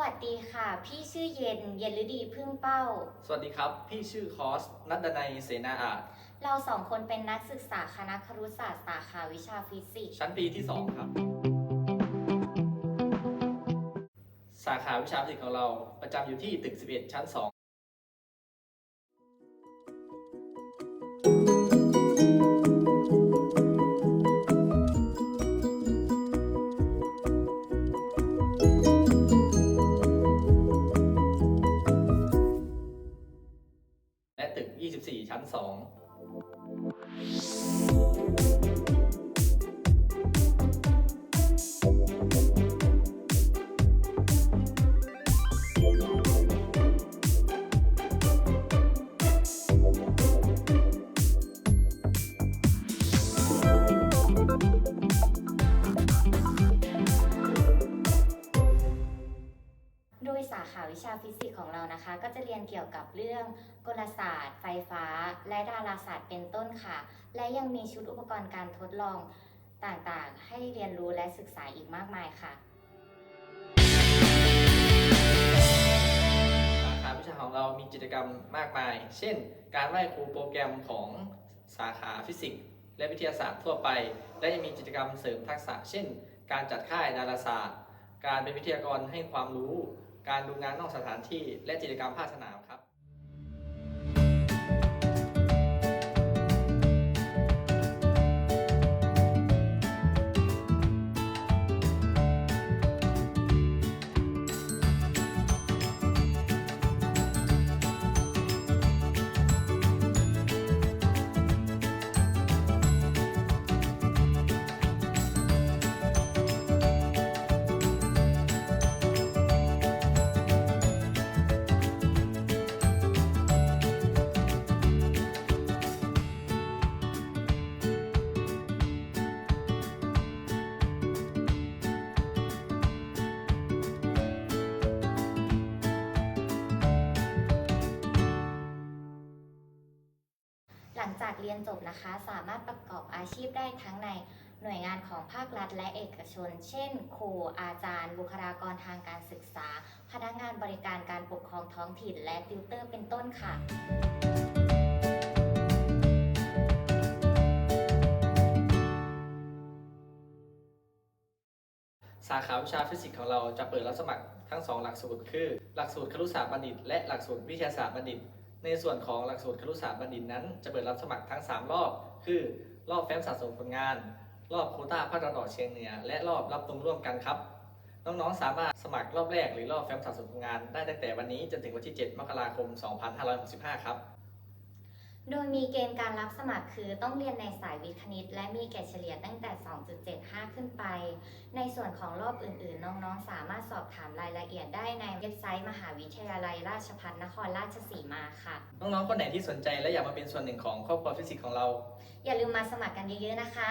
วัสดีค่ะ พี่ชื่อเย็น เย็นฤดีพึ่งเป้า สวัสดีครับ พี่ชื่อคอส นัดดนัยเสนาอาจ เราสองคนเป็นนักศึกษาคณะครุศาสตร์สาขาวิชาฟิสิกส์ ชั้นปีที่ 2 ครับ สาขาวิชาฟิสิกส์ของเราประจำอยู่ที่ตึก 11 ชั้น 2 24 ชั้น 2 สาขาวิชาฟิสิกส์ของเรานะคะ ก็จะเรียนเกี่ยวกับเรื่องกลศาสตร์ ไฟฟ้า และดาราศาสตร์เป็นต้นค่ะ และยังมีชุดอุปกรณ์การทดลองต่างๆ ให้เรียนรู้และศึกษาอีกมากมายค่ะ สาขาวิชาของเรามีกิจกรรมมากมาย เช่น การไหว้ครูโปรแกรมของสาขาฟิสิกส์และวิทยาศาสตร์ทั่วไป และยังมีกิจกรรมเสริมทักษะ เช่น การจัดค่ายดาราศาสตร์ การเป็นวิทยากรให้ความรู้ การดูงานนอกสถานที่และกิจกรรมภาคสนามครับ ลังจากเรียนจบนะคะ สามารถประกอบอาชีพได้ทั้งในหน่วยงานของภาครัฐและเอกชน เช่น ครู อาจารย์ บุคลากรทางการศึกษา พนักงานบริการการปกครองท้องถิ่น และติวเตอร์เป็นต้นค่ะสาขาวิชาฟิสิกส์ของเราจะเปิดรับสมัครทั้ง 2 หลักสูตรคือ หลักสูตรครุศาสตร์บัณฑิต และหลักสูตรวิทยาศาสตร์บัณฑิต ในส่วนของหลักสูตรครุศาสตร์บัณฑิตนั้น จะเปิดรับสมัครทั้ง 3 รอบ คือ รอบแฟ้มสะสมผลงาน รอบโคต้าภาคตะวันออกเฉียงเหนือ และรอบรับตรงร่วมกันครับ น้องๆ สามารถสมัครรอบแรกหรือรอบแฟ้มสะสมผลงาน ได้ตั้งแต่วันนี้จนถึงวันที่ 7 มกราคม 2565 ครับ โดยมีเกณฑ์การรับสมัครคือต้องเรียนในสายวิทย์คณิต และมีเกรดเฉลี่ยตั้งแต่ 2.75 ขึ้นไป ในส่วนของรอบอื่นๆ น้องๆ สามารถสอบถามรายละเอียดได้ในเว็บไซต์มหาวิทยาลัยราชภัฏนครราชสีมาค่ะ น้องๆ คนไหนที่สนใจและอยากมาเป็นส่วนหนึ่งของครอบครัวฟิสิกส์ของเรา อย่าลืมมาสมัครกันเยอะๆ นะคะ